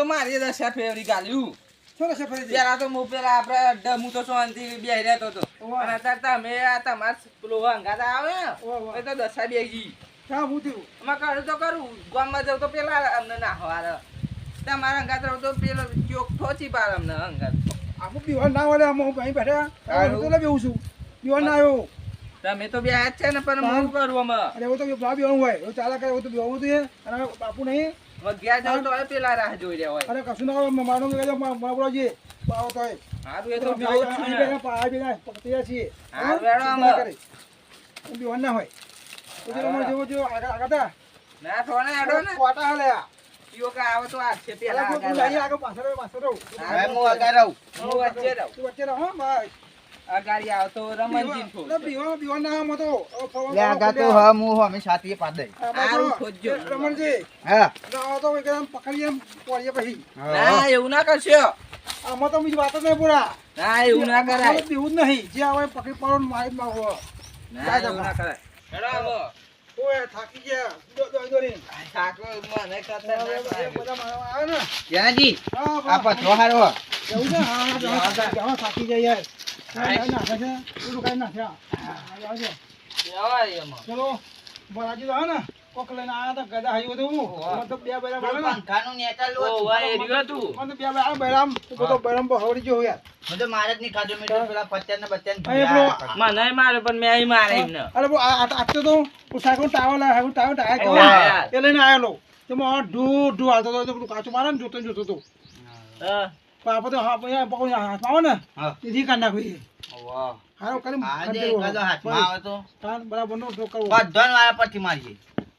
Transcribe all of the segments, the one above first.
તો મારી દશા ફેવરી ગાલ્યું પેલા તો હું પેલા આપડે હું તો શાંતિ બેહી રહેતો હતો. અને અત્યારે તમે આ તમાર પેલો હંગાત આવે. એ તો દશા બેગી હું થયું. એમાં કરું તો કરું ગામમાં જવું તો પેલા અમને ના હવારે. તમારા હંગાત રહું તો પેલો ચોક ઠોચી પાર અમને હંગાત. આખું પીવા ના વળે હું અહીં બેઠા. બેહું છું. પીવા ના આવ્યો. તમે તો બે હાથ છે ને પણ હું કરું અરે એવું તો ના બેહવું હોય. એવું ચાલા કરે એવું તો બેહવું જોઈએ અને બાપુ નહીં. વગ્યા જાવ તો પેલા રાહ જોઈ રહ્યા હોય. અરે કશું ના મારો કે મારો જે બાવો તો હોય. સારું એ તો જ છું ને. પા- અહીં બેઠા પકડ્યા છીએ. હા, ના આમાં. બેહવાનું ના હોય. તો જો મને જેવો જો આગા આગળ ના થોડા આડો ને. કોટા હાલે આ. યો કે આવે તો આ છે પેલા આગળ આગળ પાછળ પાછળ રહો. હું આગળ રહું. હું વચ્ચે રહું. તું વચ્ચે રહો, હો, બસ. અગાડી આવ તો રમણજી થોડું બીવાનું- બીવાનું ના ફરવા લે આગા તો હ હું અમે સાથીએ પાડ દઈ આ બાજુ સારું ખોજજો. રમણજી, હા આવો તો એકદમ પકડીએ એમ પોળીએ પછી. ના એવું ના કરશો આમાં તો બીજી વાત જ નહીં પૂરા. ના એવું ના કરાય બીવું જ નહીં. જે આવે પકડી પાડો મારી માગો. ના એવું ના કરાય હેડો આવો. ઓય, થાકી ગયા. દો- દો- દોરી. મને ના બધા આવે ને. આ પથરો હારો છે? હા, હા, થાકી જાય યાર. નાખે છે? પેલું કાંઈ નાખ્યા. ચલો બરાજી તો હે ને કોક લઈને આયા તા ગધા હાયું હતું તો બે બૈરા ને પંખાનું નેતા લો એ રહ્યું હતું. મને બે બૈરા બૈરામ તો બધો બૈરામ યાર. મારે જ ખાધું મેં તો પેલા મને મારે પણ મેં મારે એમને. અરે બો આ આ તો તો સાયકલ ટાવર લાય સાયકલ ટાવર ટાયર આયો તો એ લઈને આયેલો. તેમાં ઢૂ ઢૂ હાલતો હતો તો કાચું મારે ને જોતો જોતો હતો. હા. આપણે તો હા પકડી હાથમાં આવે ને હા. તેથી કાઢ નાખવી. હારો કરી હાથમાં આવે તો બરાબર નો ઠોક કરવો બધાને વાળા પરથી મારીએ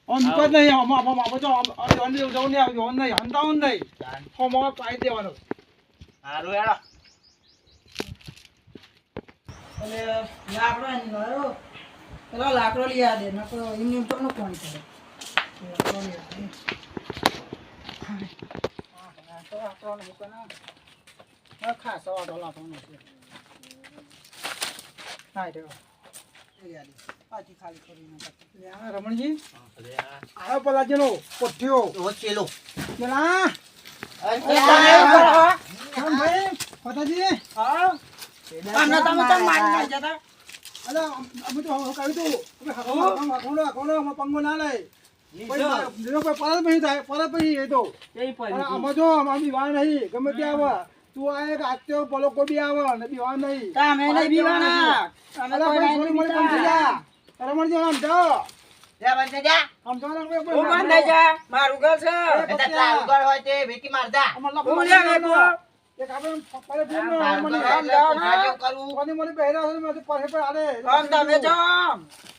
આમ દુકાન નહીં આમ આમ આમ આમ જવાનું નહીં જવાનું નહીં જવાનું નહીં હંતાવું નહીં હો મોં પાઈ દેવાનો હારું હેડો. લાકડો એની વાળો. પેલો લાકડો લઈ આ દે નકરો એમને એમ તો ન કોણ કરે લાકડો લઈ આ દે. હા, તો લાકડો મૂકે ના. હા, એ રહ્યો. લઈ આ દે. પાછી ખાલી કરીને પાછી. લે આ રમણજી અમે અમે પંગો ના લે પરત પછી થાય પરત પછી એ તો? આમાં જો અમારી બીવા નહીં ગમે ત્યાં આવે તું આ એક આત્યો પલો કોઈ બી આવે ને બીવા નહીં તમે નહીં બીવાના. અમે કોઈ નહીં મને બંધ થઈ બીતા. જા આમ જા બંધ જા આમ ને બંધ થઈ જા. મારું ઘર છે. એટલે તારું ઘર હોય તે ભીકી મારતા અમાર હું લે મેકો. એક આપણે પડે ફેર ને મને ઘર આમ. જેવું કોની મને છે મેં તો પર આલે આમ તમે જાઓ.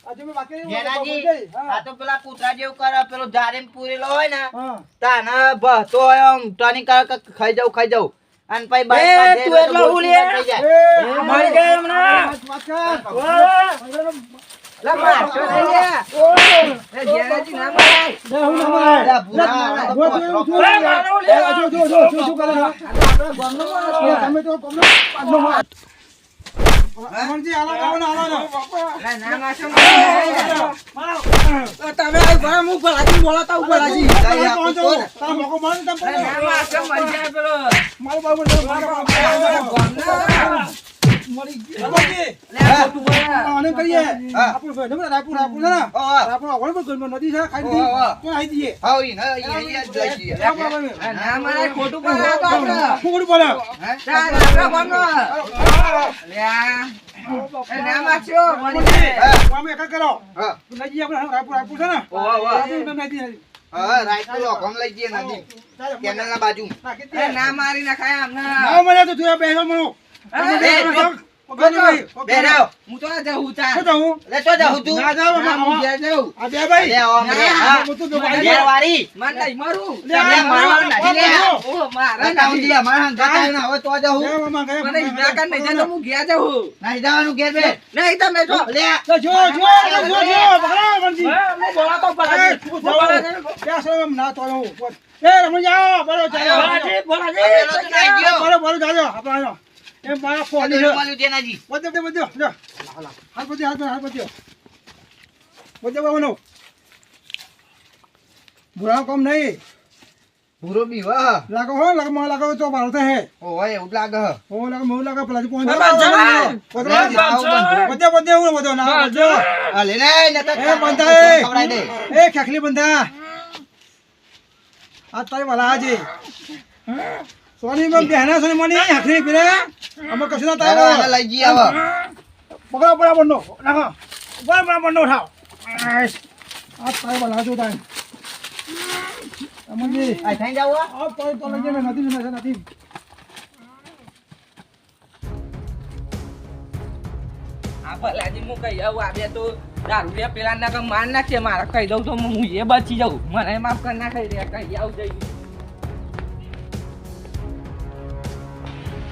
આજે મેં બાકી નહીં જેનાજી બોલી. હા આ તો પેલા કૂતરા જેવું કરે પેલો જારેમ પૂરેલો હોય ને તા તાને બહતો હોય આમ ટર્નિંગ કરે ખાઈ જાઉં ખાઈ જાઉં અને પછી એ, બાઈક તું એટલો ઉલી. મારે. એ, તમે બોલાતા ઉપર પેલો. ખોટું. હા, બાબા. લા. હા, લઈ જઈએ આપણે છે ને? બાજુ. ના મારી નખાય આમને. ના મળે તો તું બેસો મનો. ના તો એ, હું. બોલ. એ, રમણ જાઓ, બોલો. બોલો, બોલો, જાજો, આપણે આજો. એમ મારા ફોન અધૂરું જેનાજી. બધે બધે બધે લો હાથ બધે હાથ હાથ બધે બધે બાબુનો ભૂરા કામ નહીં પૂરો બીવા લાગો હો લાગો મને લાગો તો મારો હે ઓય એવું લાગે હ. ઓ લાગો મને લાગો પેલા કોણ બધે બધે હું બધો ના બધો આ લે ને એ બંધા એ ખવડાવી દે એ ખેખલી બંધા આ તારી વાલા આજે સોની માં બહેના સોની મની હખરી પીરે અમે કશું ના તારો લઈ જઈએ હવે પકડો બરાબર નો નાખો. બરાબર નો ઉઠાવ. આ તારી વાલા જો તાઈ અમજી આ થઈ જાવ. આ તો તો લઈ મે નથી નથી નથી. આ ભલાજી કહી આવું આ બે તો દારૂડિયા પેલા ના કઈ માર નાખશે મારે કહી દઉં તો હું એ બચી જાઉં. મને માફ કરી નાખે રે કહી આવું જઈ.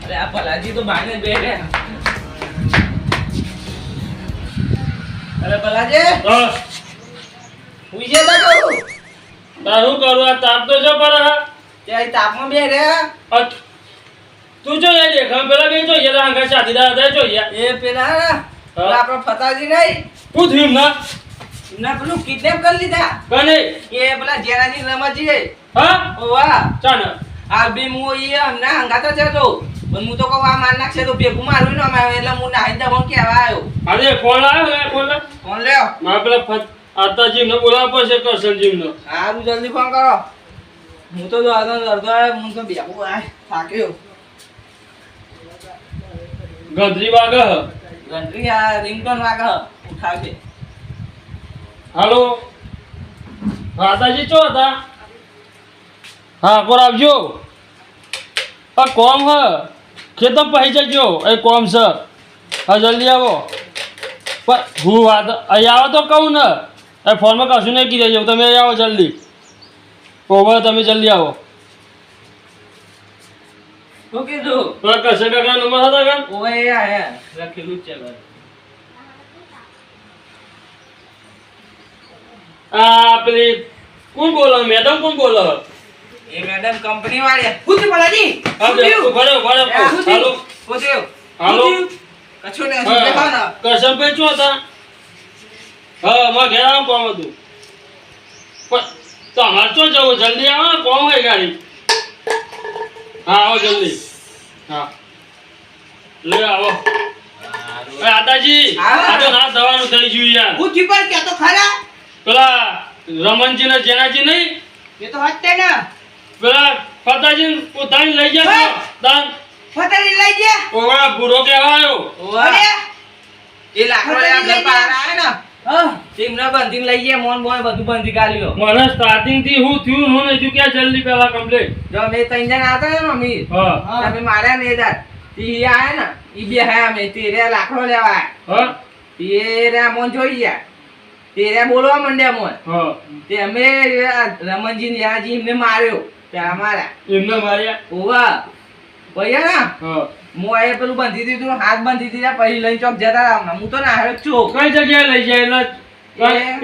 અરે આ ભલાજી તો બાને બે રે અરે ભલાજી બસ. હુઈ જે તો કહું તારું કરું? આ તાપ તો છે પર? તાપમાં બે રે તું જો એ દેખા પેલા બે જો યાર આંગા જો એ પેલા આપણો ફતાજી નહીં. હું થયું ના ના પેલું કિડનેપ કરી લીધા. કને? એ પેલા જેનાની રમજી હા? ઓવા. ચાલ આ બી મુ એ હમણાં હંગાતો છે તો પણ હું તો કહું આ માર નાખશે તો ભેગું મારવી નો અમે એટલે હું નાહી દઉં કેવા આવ્યો. અરે ફોન આવ્યો ફોન ફોન લ્યો. મારા પેલા ફત આતાજી ને બોલાવવા પડશે કરશનજી નો સારું જલ્દી ફોન કરો. હું તો અડધો અડધો આવ્યો હું તો ભેગું આય થાક્યો. ગધરી વાગ ઘંટડી આ રિંગટોન વાગે. ઉઠાવજે. હાલો. રાધાજી ચો હતા? હા કોર આવજો. આ કોમ હ. ખેતમ પહી જજો. એ કોમ છે. હા, જલ્દી આવો. પણ હું વાત અહીં આવો તો કહું ને. એ ફોનમાં કશું નહીં કીધે. તમે આવો જલ્દી. ઓવર તમે જલ્દી આવો. શું કીધું? પેલા કશે કાકા નંબર હતા કાન ઓવે એ આયા. લખેલું છે ઘરે. આ પેલી કોણ બોલો? મેડમ કોણ બોલો? એ મેડમ કંપની વાળી શું થયું ભલાજી? હા? હાલો. હાલો. કશું દેખાવ ને? હતા? મારા ઘેર હતું. પણ તમારે શું જવું? જલ્દી આવો કોમ હોય ગાડી. હા આવો જલ્દી. હા. લે આવો. એ આતાજી હા. આ તો ના દવાનું થઈ ગયું યાર. હું થયું કે તો ખરા. પેલા રમણજી ને જેનાજી નહીં? એ તો હતે ને. પેલા ફતાજી પોતાની લઈ ગયા. દાન ફતાજી લઈ ગયા. ઓવા ભૂરો કહેવાયો. ઓવા. એ લાખો ઘર પાર આયા ને. બંધીને લઈ ગયા મોન બોય બધું બંધી કાઢ્યો. મને સ્ટાર્ટિંગથી હું થયું હું નહીં થયું ક્યાં જલ્દી પેલા કમ્પ્લીટ જો મેં ત્રણ જણ આવતા ને અમીર હા. તમે માર્યા ને દાદ તી આયા ને ઈ બે હે અમે તે રે લાકડો લેવા. હા? તે મોન જોઈ ગયા. તે બોલવા માંડ્યા મોન. હા. તે અમે રમણજી ને યાજી એમને માર્યો પેલા માર્યા. એમને માર્યા? ઓવા ભૈયા ને? હા. હું આયે પેલું બાંધી દીધું હાથ બાંધી દીધા પછી લઈને ચોક જતા રહ્યા હું તો ના હારે છું. કઈ જગ્યાએ લઈ જાય એટલે?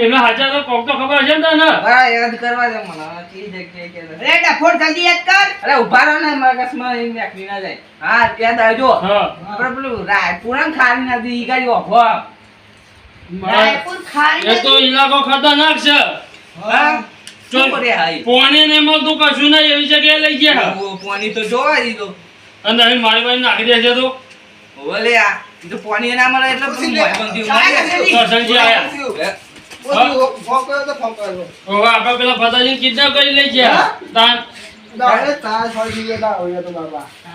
એમને હાચા તો કોક તો ખબર હશે ને તને? બરા યાદ કરવા દે મને. કઈ જગ્યાએ કે છે. ડફોડ જલ્દી યાદ કર. અરે ઊભા રહો ને મગજમાં એમ નાખી ના જાય. હા યાદ આવજો. આપણે પેલું રાયપુરા ખારી નથી ઈ ગાડી ઓફો એ તો ઇલાકો ખતરનાક છે. હા? હાઈ ને મળતું કશું નહીં એવી જગ્યાએ લઈ ગયા. પાણી તો જોવા દીધો. અને અહીં મારી બાજુ નાખી દેજો તો. ઓલે આ ઈ તો પાણી ના મળે એટલે બધું મોંબંધી ઉમાડી દે. આયા. ફોન કર્યો તો ફોન કર્યો. હવે આપણે પેલા ફતાજી કિડનેપ કરી લઈ ગયા.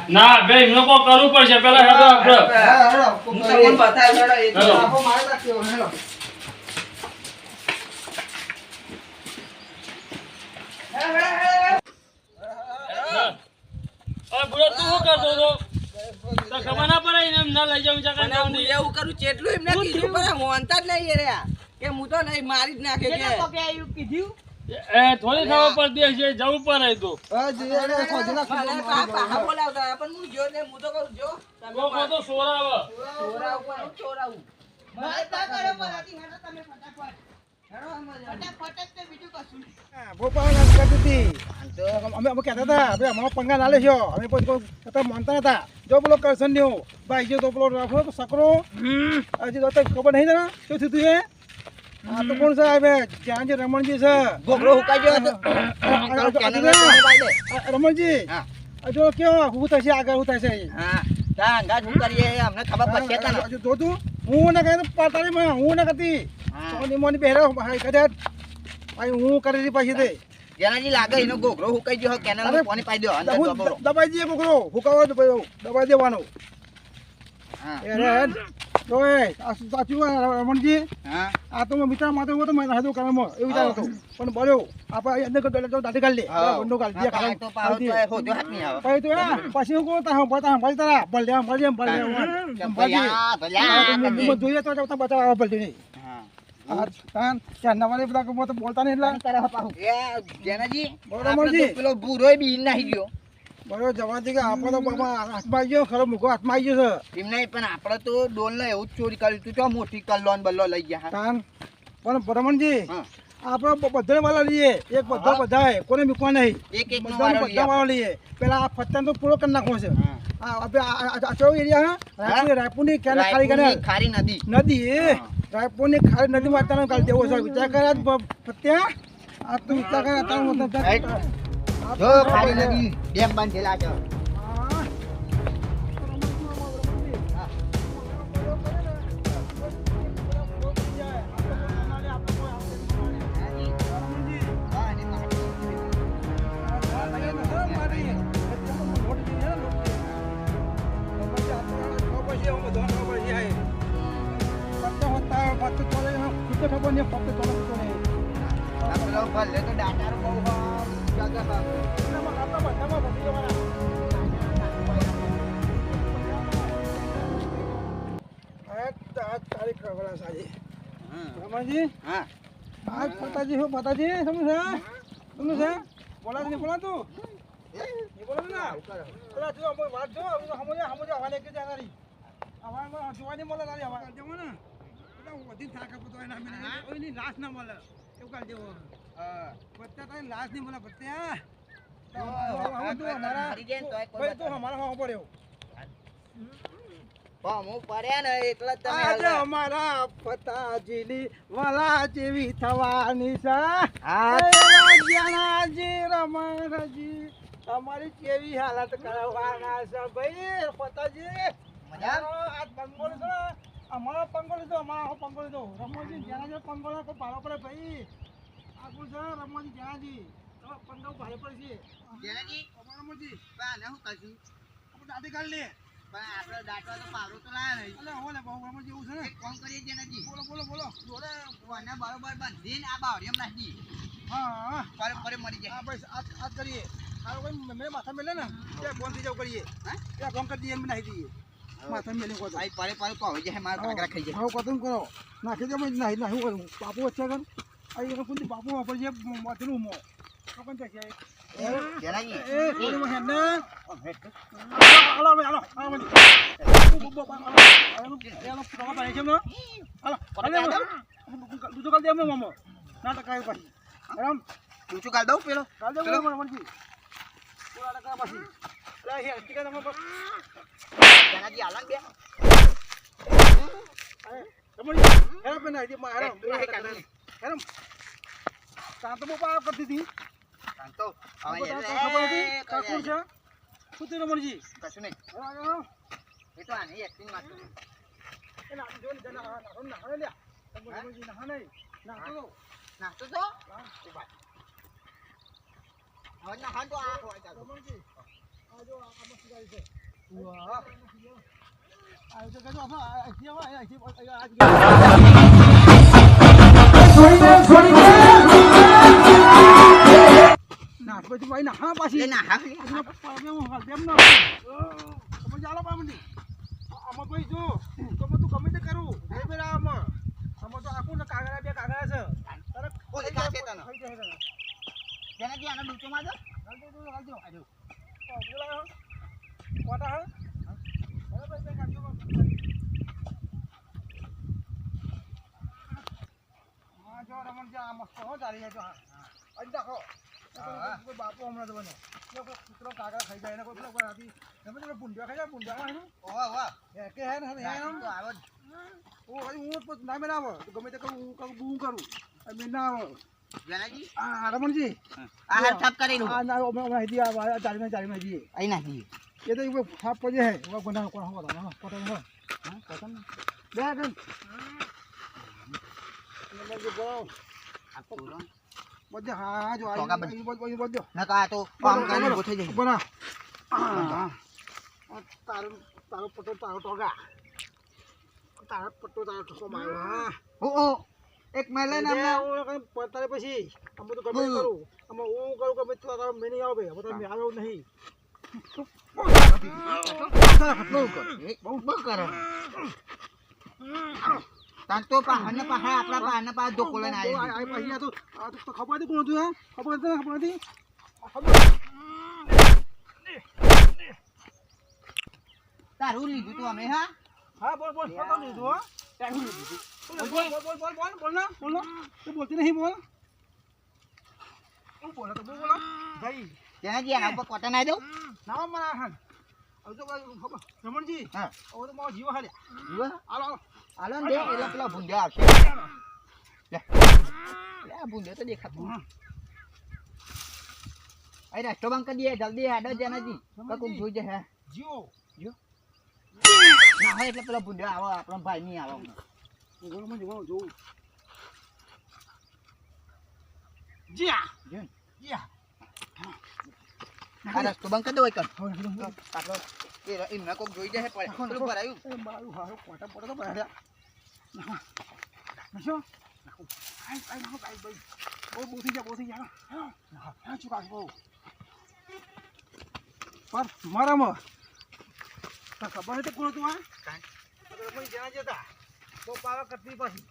ના ભાઈ એમ કોઈ કરવું પડશે. પેલા હેડો આપણે. હેડો, હું કોક તમને કરીએ. બતાવ્યો હેડો, એ તો. હેડો. આપો મારે નાખ્યો, હેડો. અરે બુડો તું શું કરતો હતો? તો ખબર ના પડે એને એમ ના લઈ જાઉં અને હું એવું કરું છું એટલું એમને કીધું પણ મોનતા જ નહીં એ કે હું તો નહીં મારી જ નાખે કે. એ થોડી ખબર પડતી હશે જવું પડે તો. હા, બોલાવતા પણ હું જો ને હું તો કહું જો. તમે તો સોરાવે. હું. હા. અમે અમે કહેતા હતા ભાઈ અમારો પંગા ના લેશો અમે કોઈ માનતા હતા જો બોલો કરશન ન્યો ભાઈ જો તો પેલો રાખો તો સકરો હજી તો ખબર નહીં તને શું થયું તું એ આ તો કોણ સાહેબ ત્યાં જે રમણજી છે ગોગરો હુકાઈ ગયો રમણજી જો કેવો હું. થશે આગળ હું. થશે હા. તા અંગાજ હું. કરીએ અમને ખબર પડશે જો તું હું ના કહે પાતાળી હું ના કરતી. સોની મોની બેહરો ભાઈ કદાચ ભાઈ હું કરી પછી તે જેનાજી લાગે એનો ગોગરો હુકાઈ ગયો કેનાલ અરે, પાણી પાઈ દો અંદર હું દબાઈ દે કોકરો હુકાવો દબાઈ દબાઈ દેવાનો હા એ તો એ આ શું સાચું આ રમણજી હા આ તો મિત્ર માટે હું તો મેં હાજુ વિચાર હતો પણ બોલ્યો આપણે અંદર તો કાઢી લે હા. બંડો કાઢી દે આ પાય તો પાહો તો એ હોજો હાથ નહીં આવે પછી તો પછી હું તા બતા ભલે તારા આમ ભલે આમ આમ ભલે ભલ્યા, ભલ્યા, હું જોઈએ તો તાન ત્યાં નવાને બધા કમો તો બોલતા નહીં એટલે એ જેનાજી બરોબર, આપણે તો રમણજી. પેલો ભૂરોય બી નાહી ગયો બરો જવા કે આપણે બાબા હાથમાં ગયો ખરો મૂકો હાથમાં ગયો છે એમ નહીં પણ આપણે તો ડોલ એવું જ ચોરી કર્યું તું ચો મોટી કલ્લો બલ્લો લઈ ગયા તાન પણ ભરમણજી આપણે બધા વાળા લઈએ એક બધા બધા કોને મૂકવા નહીં એક બધા વાળા લઈએ પેલા આ પત્તાને તો પૂરો કરી નાખવો છે હા. આ એરિયા હા રાયપુરની ખાલી રાયપુરની ખારી નદી નદી હા. ખાલી નદી માં અત્યારે કાઢી દેવો સાહેબ વિચાર કર્યા પત્યા આ તું વિચાર કર્યા તારું. આ જો છે. નદી ડેમ બાંધેલા છે ભલે તો દાટારો બહુ જગહ હ. હમ. હા. આજ માતાજી હો માતાજી સમજ છે? સમજ છે? બોલા નહીં બોલા તું. નહીં બોલા ના? પેલા જો અમે વાત જો અમે સમજે સમજે હવાલે કે જા હવા જોવાની મળે તારી હવા. દેવો ને. પેલા વધી થાકે પતો એના મેં ઓઈની લાશ ના મળે. એવું કાલ દેવો તારી લાશ નહીં બોલા બચ્ચા આ તો અમારા હારી જાય ને તોય કોઈ ભાઈ તું બતાવે. અમારા હા પડ્યો પણ હું પડ્યા ને એટલે જ તમે આજે હાલ્યા. અમારા પતાજીની વાલા જેવી થવાની છે હા. જ્ઞાનાજી રમણજી તમારી કેવી હાલત કરવાના છે ભાઈ પતાજી મજા? આજ પંગોળ છે અમારો પંગો લીધો અમારો પંગો લીધો રમણજી જ્ઞાનાજી પંગોળ કોઈ ભાડો પડે ભાઈ આગળ છે રમણજી જ્ઞાનાજી તો પંગોળ ભાડે પડે છે જેનાજી, રમણજી પણ આને શું કરશું? આપણે દાદી કાઢ લે. પણ આપણે દાટવા તો પાવરો તો લાયા નહીં. એટલે હોલે બહુ રમણજી એવું છે ને. એક કરીએ જેનાજી. બોલો બોલો બોલો. જોડે કોને બરોબર બાંધીને આ બાવળીમાં નાખી. હા હા. પરે પરે મરી જાય. હા બસ આ કરીએ. આ કોઈ મેં માથા મેલે ને? ત્યાં ફોન થઈ જાવ કરીએ. હા? ત્યાં ફોન કરી દઈએ એમ નાખી દઈએ. માથા મેલે કોઈ ભાઈ પરે પરે પહોંચી જાય, મારા કાંકરા ખાઈ જાય. હા કતમ કરો. નાખી દે મેં નાહી નાહી બાપુ વચ્ચે કર આ એને કોણ બાપુ વાપરજે માથેનું મો કપન છે કે જેનાજી, એ કોણમાં હેને અમે તો. હાલો હાલો હાલો હાલો મને બો બો હાલો. હાલો હાલો તમારા ભાઈ છે ને હાલો. હાલો બીજો કાલ દે એમને મામો ના ટકાય પછી. આરામ ઊંચું કાઢ દઉં પેલો? પછી. લે હે ટીકા તમે જેનાજી, હાલો ને બે. રમણી હેરા પેન આઈ માં હેરા એ, એ કાઢો ને. હેરા તા તો બપા કરતી હતી કાંતો, આ તો ખબર હતી લે, કા કોણ છે શું તે રમણજી કશું નહીં. એ તો આની acting માં. એ ના જો ને ના ના ના ના લે રમણજી ના નહીં ના તો નાખતો તો? ઊભા. હવે ના તો આ. રમણજી આ જો આ મસ્ત ગાડી છે વાહ આ તો કજો આ કે વા આ કોટા હો અરે ભાઈ બે કાઢજો હા જો રમણ જા આ મસ્ત હો ચાલી જાય જો હા હા. કોઈ બાપુ હમણાં તો બને કૂતરો કાગડા ખાઈ જાય ને કોઈ પેલો હાથી તમે તો ભૂંડિયા ખાઈ જાય ભૂંડિયામાં એનું ઓવા, ઓવા. હે કે હે ને હે એમ તો આવો જ. હું ના મેળ આવે ગમે તે તો બે બધે હા. જો આ બંધ. બધે નકા આ તો કામ કરીને ઊભો થઈ જશે બના તારો તારો પટ્ટો તારો ટોગા. તારો પટ્ટો તારો ટોકો માર્યો હા. ઓ ઓ. એક મેલે ને પડતારે પછી અમે તો ગમે કરું. અમે હું કરું ગમે તે તારો મેં નહીં આવે હવે તો મેં આવ્યો નહીં. બહુ કરો. બહુ બહુ કરો. તાન તો આપણા આ આ પછી આ આ ખબર હતી કોણ હતું હે ખબર હતી ખબર હતી? તારું લીધું તું અમે હા? હા બોલ બોલ બોલ લીધું હો? ટાઈમ લીધું બોલ બોલ બોલ બોલ બોલ બોલ ના બોલ તું બોલતી નહીં બોલ. તો બોલો. કોટન આવી દઉં. રમણજી હા. હવે તો મારો જીવ હાલ્યા. જુઓ હાલો હાલો. હાલો ને દે એટલે પેલા ભૂંડ્યા આવશે. લે. લે ભૂંડ્યો તો દેખાતું. અહીં રસ્તો બંધ કરી દઈએ જલ્દી હેડો જનાજી કકુક જોઈ જશે જીવો. ના હોય એટલે પેલો ભૂંડ્યો આવો આપણો ભાઈ નહીં આવો. જોઉં. જીયા. જીયા. આ રસ્તો બંધ કરી દો એક હવે એ એમને કોક જોઈ જાય પડે પેલું ભરાયું મારું હારું કોટા પડે તો પડ્યા નશો આઈ આઈ નાખો આઈ ભાઈ બહુ બહુ થઈ ગયા બહુ થઈ ગયા હા હા હા ચુકાશ બહુ પર મારામાં તો ખબર હતી કોણ હતું આ કાંઈ. તો જ્યાં જતા બહુ પાવા કરતી પછી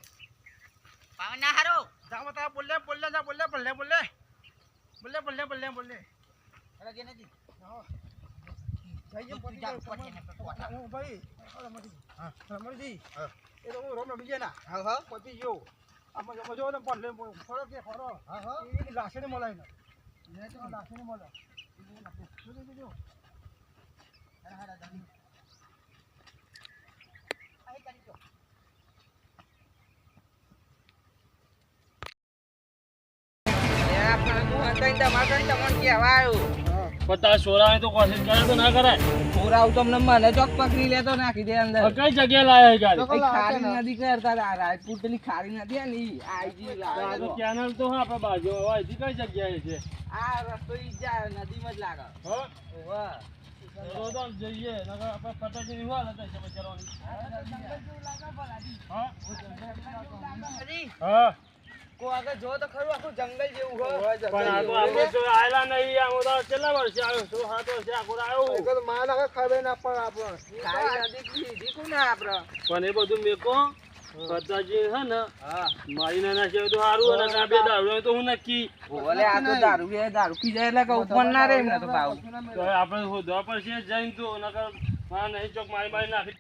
પાવન ના હારો જામાં તારા બોલ્યા બોલે જા બોલે બોલે બોલે બોલ્યા બોલે બોલે બોલે જનાજી હા જઈએ તું પતી જા, ગયું. ને પતી હું ભાઈ રમણજી હા. રમણજી હા. એ તો હું રમ રમી ના હા હા. પતી ગયો આમાં જો જો ને પણ લે ફરો કે ફરો હા હા. એ લાશે ને ને ને તો લાશે ને મલાય જો જો જો પણ તાર છોરા તો કોશિશ કરે તો ના કરે કરાય તમને મને ચોક પકડી લેતો નાખી દે અંદર. કઈ જગ્યાએ લાયા છે ગાડી? ખારી નદી કરતા આ રાજપુર પેલી ખારી નદી આ ને. આઈજી તો આ તો કેનલ તો હા બાજુ હોય અહીંથી કઈ જગ્યાએ છે? આ રસ્તો ઈ જાય નદીમાં જ લાગે. હો? વાહ તો તો જઈએ નકર આપણે પટાકી ની હોય ને તો હિસાબે ચલાવવાની. હા? હા. કો આગળ જો તો ખરું આખું જંગલ જેવું હોય. પણ આ તો આપણે જો આયલા નહીં આ તો કેટલા વર્ષે આવ્યો સો સાત છે આખો આવ્યો? માર નાખે ખાવે ના પણ આપણે ખારી નદી લીધી ના આપડે. પણ એ બધું મેકો પતાજી હે ને હા. મારી નાના છે તો સારું અને આ બે દારૂ તો હું નક્કી? ઓલે આ તો દારૂ પીએ દારૂ પી જાય એટલે કે ઉપર ના રે એમને તો ભાવ તો. હવે આપણે શોધવા પડશે જઈને તો નકર મારા નહીં ચોક મારી મારી નાખી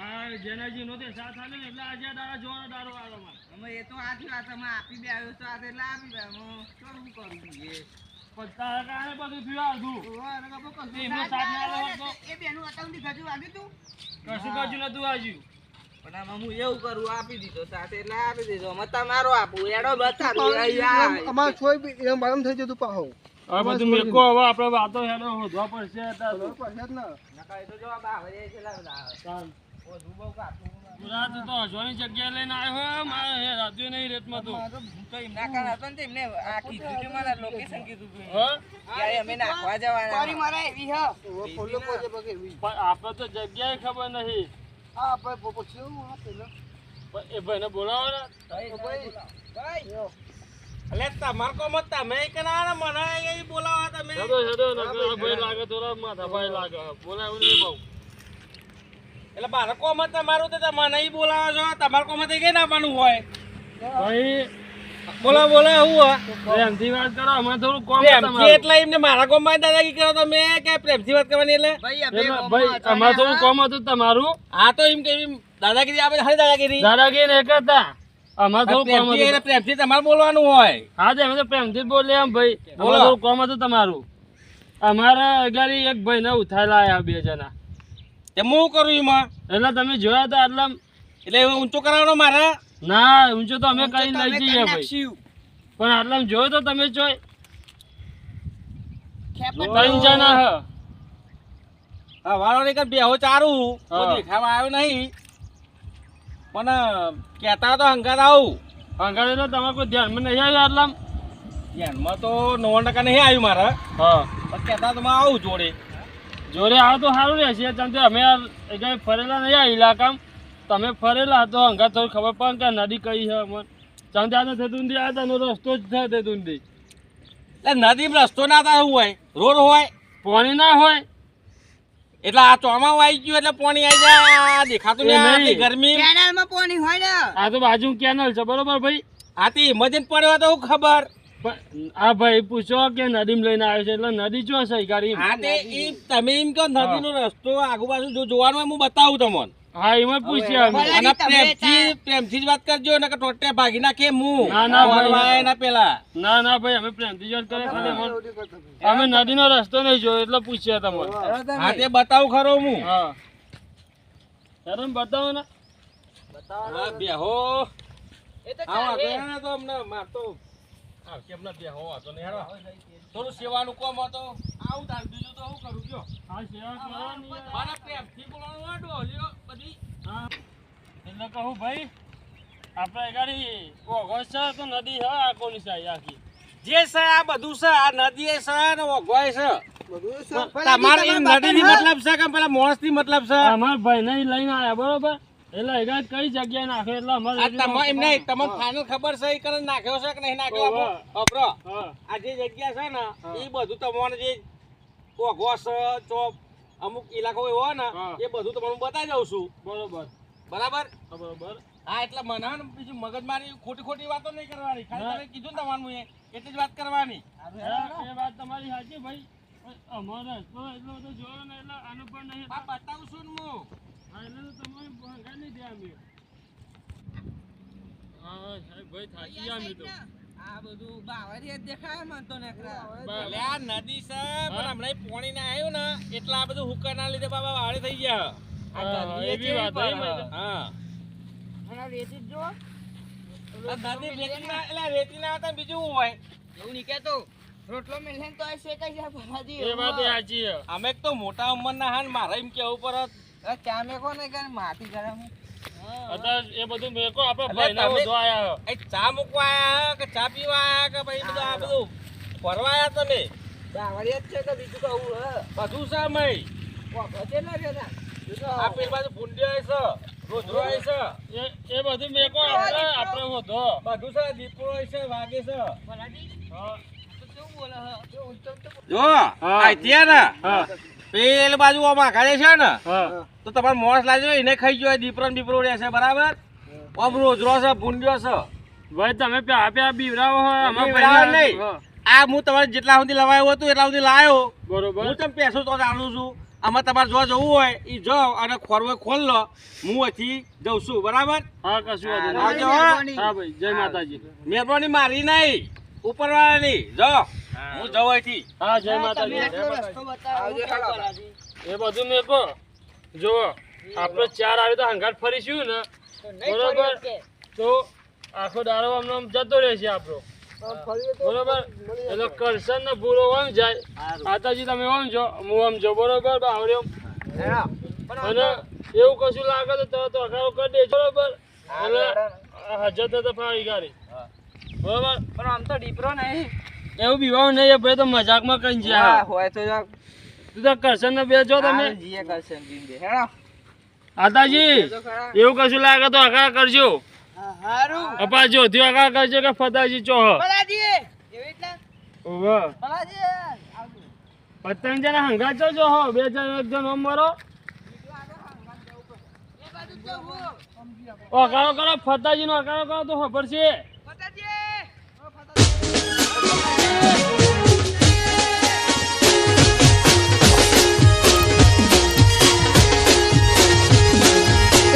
આ જેનાજી નો તે સાથ આલે ને એટલે આજે દાડા જોવાનો દારૂ આવ્યો મારે અમે એ તો આથી વાત અમે આપી બે આવ્યો તો આજે એટલે આપી બે. હું શું કરું એ? પણ તારા કારણે બધું થયું આધું એમનો સાથ ના આલે એ બેનું અતાઉન્ડી ગજુ વાગ્યું તું? કશું નતું પણ આમાં હું એવું કરું આપી દીધો સાથે એટલે આપી દીધો. અમે તમારો આપું એડો બતા અમાર છોઈ એમ માલમ થઈ જતું પાહો. હવે બધું મેકો હવે આપણે વાતો હેડો શોધવા પડશે જ ને. નકા એ તો જવાબ આવે છે રાત તો હજવાની જગ્યાએ લઈને આવ્યો હે મારે હે રાત્યો નહીં રેતમાં તો. તો એમના કાન હતો ને એમને આ કીધું હતું મને લોકેશન કીધું હતું ત્યારે અમે નાખવા જવાના. મારે એવી હા. ફોલો કોઈ બગે પણ આપણે તો જગ્યાએ ખબર નહીં. હા આપણે પૂછ્યું આ પેલો એ ભાઈને બોલાવો ને. ભાઈ ભાઈ અલે તમાર કો મત તમે કના મને એ બોલાવા તમે? હેડો હેડો નકર ભાઈ. લાગે થોડા માથા ભાઈ લાગે. બોલાવું નહીં એટલે બાળકો મત તમારું તો તમે નહીં બોલાવો છો. તમારે કો મત કઈ નાવાનું હોય? ભાઈ બોલા બોલા હું પ્રેમથી વાત કરો અમે થોડું કોમ પ્રેમથી એટલે એમને મારા કોમાં દાદાગી કરો તમે કે પ્રેમથી વાત કરવાની એટલે? ભાઈ અમારે થોડું કોમ હતું તમારું? હા તો એમ કે દાદાગીરી આપણે હરી દાદાગીરી? દાદાગીરી એક હતા. અમારે થોડું કોમ પ્રેમથી હતું. પ્રેમથી તમારે બોલવાનું હોય. હા તો અમે તો પ્રેમથી જ બોલીએ એમ ભાઈ. બોલો. થોડું કોમ હતું તમારું. અમારા અગાડી એક ભાઈને ઉઠાયેલા આયા બે જણા. તે હું કરું એમાં? એટલે તમે જોયા હતા એટલે એટલે ઊંચો કરાવવાનો મારે? ના ઊંચો તો અમે ઊંચો લઈ જઈએ ભાઈ. પણ આટલા જોયો તો તમે જોઈ. ત્રણ જણા હ. હા વાળો ને બેહો ચારું. દેખાવા આવ્યો નહીં. પણ કહેતા તો હંગાત આવું. અંગાડે એટલે તમારે કોઈ ધ્યાનમાં નહીં આવ્યું આટલામ ધ્યાનમાં તો નવ્વાણું ટકા નહીં આવ્યું મારે. હા. પણ કહેતા તો આવું જોડે. જોડે આવે તો સારું રહેશે. કારણ કે અમે કઈ ફરેલા નહીં આ ઇલાકામાં તમે ફરેલા તો હંગા થોડી ખબર પડે કે નદી કઈ છે અમને ચાંદે આ તો થતું નથી આ તનો રસ્તો જ થાય થતું નથી એટલે નદીમાં રસ્તો ના થાય હોય? રોડ હોય? પાણી ના હોય. એટલે આ ચોમા આવી ગયું એટલે પાણી આવી જાય. દેખાતું નહીં. ગરમી. કેનાલમાં પાણી હોય ને? આ તો બાજુ કેનલ છે બરોબર ભાઈ? આથી ઇમરજન્સી પડ્યો તો ખબર? આ ભાઈ પૂછો કે નદીમાં લઈને આવ્યો છે એટલે નદી જો છે ગાડી ઈ તમે એમ કહો નદીનો રસ્તો આગુ જો જોવાનો હું બતાવું તમને. હા એમાં પૂછ્યા અને પ્રેમથી પ્રેમથી જ વાત કરજો નકર ટોટે ભાગી નાખે હું. ના, ના, ભાઈ. ના પેલા ના ના ભાઈ અમે પ્રેમથી જ વાત કરે ખાલી અમે નદીનો રસ્તો નહીં જોયો એટલે પૂછ્યા તમને. હા તે બતાવું ખરો હું. બતાવો ને. હા બેહો. એ તો ચાલે. તો અમને મારતો આવશે નથી બેહો વાતો નહીં હેરો થોડું સેવાનું કોમ હતો? આવું તાર બીજું તો હું કરું કયો? હા સેવા કરવાની. મારા પ્રેમથી બોલાવવાનું હોય લ્યો બધી. હા. એટલે કહું ભાઈ આપણે ગાડી ઓગો છે તો નદી છે આ કોની સાઈ આખી? જે છે આ બધું છે આ નદી એ છે ને ઓઘોય છે. બધું તમારે નદી ની મતલબ છે કે પેલા માણસ મતલબ છે? અમાર ભાઈ ને લઈને આવ્યા બરોબર? એટલે એગાડ કઈ જગ્યાએ નાખ્યો એટલે અમારે આ તમા એમ નહીં તમને ફાઇનલ ખબર છે એ કરીને નાખ્યો છે કે નહીં નાખ્યો. આપણો આ જે જગ્યા છે ને એ બધું તમને જે છે ચોપ અમુક ઇલાકો એવો ને એ બધું તમને બતાવી દઉં છું. બરોબર. બરાબર? હા, બરોબર. હા એટલે મને મગજ બીજું મગજમારી ખોટી ખોટી વાતો નહીં કરવાની. ખાલી તમે કીધું ને તમારું એ એટલી જ વાત કરવાની. એ વાત તમારી સાચી ભાઈ. અમારે અમારો એટલો બધો જોયો ને એટલે આનું પણ નહીં બતાવું છું ને હું. નદી છે પણ હમણાં પાણી ના આવ્યું ને એટલે આ બધું હુક્કા ના લીધે બાબા વાળે થઈ ગયા. પડે ના ના. અમે તો મોટા ઉંમરના હા મારે એમ કેવું આ ચા મેકો ને કે માટી ગરમ. અત્યારે એ બધું મેકો આપણે ભાઈ ના તમે- આયા એ ચા મૂકવા આયા કે ચા પીવા આયા કે ભાઈ બધું આ બધું? ફરવા આયા તમે? બાવરિયા જ છે કે બીજું કહું હે? બધું છે અમે વાપરો કેટલા રહ્યા તા? આ પેલી બાજુ ભૂંડિયો છે રોજરો છે. એ એ બધું મેકો આપણે આપણે વધો બધું છે દીપડો છે વાગે છે. હા. જો આ હા. પેલી બાજુ આઘાડે છે ને તો તમારે મોસ લાજો એને ખાઈ ગયો દીપરો દીપરો રહેશે બરાબર? આમ રોજરો છે ભૂંડ્યો છે. ભાઈ તમે પ્યા પ્યા બીવરાવો હોય નહીં. આ હું તમારે જેટલા સુધી લવાયો હતું એટલા સુધી લાવ્યો બરોબર. હું તમે પૈસો તો જાણું છું. આમાં તમારે જો જવું હોય એ જાઓ અને ખોરવે ખોલ લો. હું અહીંથી જઉં છું બરાબર? હા કશું વાંધો નહીં. હા. ભાઈ જય માતાજી. મહેરબાની મારી નહીં. ઉપરવાળાની જો. હું જવાયથી હા જય માતાજી. એ બધું મેં પણ જુઓ આપણે ચાર આવે તો હંગાટ ફરીશું ને? તો બરોબર. તો આખો દારો આમ આમ જતો રહેશે આપણો. બરોબર? એટલે કરશન ને ભૂરો આમ જાય. માતાજી તમે આમ જો હું આમ જો. બરોબર? અને એવું કશું લાગે તો તરત અગાઉ કરી દેજો. બરોબર? એટલે આ હજર તો ફાવી ગાડી. બરોબર? પણ આમ તો ડીપરો નહીં. એવું બીવાનું નહીં ભાઈ તો મજાકમાં કઈ હા, જ્યાં હોય તો તું તો કરશન ને બે જો તમે. જીએ કરશે જીંદે. હેડો. આતાજી એવું કશું લાગે તો આગળ કરજો. હા, હારું. અપા જો થયું કરજો કે ફતાજી ચોહ. ભલાજી એવી રીતના? ઓવે ભલાજી પતંગ જણા હંગા છો જો હો બે જણ એક જણ ઓમ મારો. એ બાજુ જ જવું. અકાળો કરો ફતાજી નો અકાળો કરો તો ખબર છે?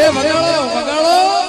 诶返喽返喽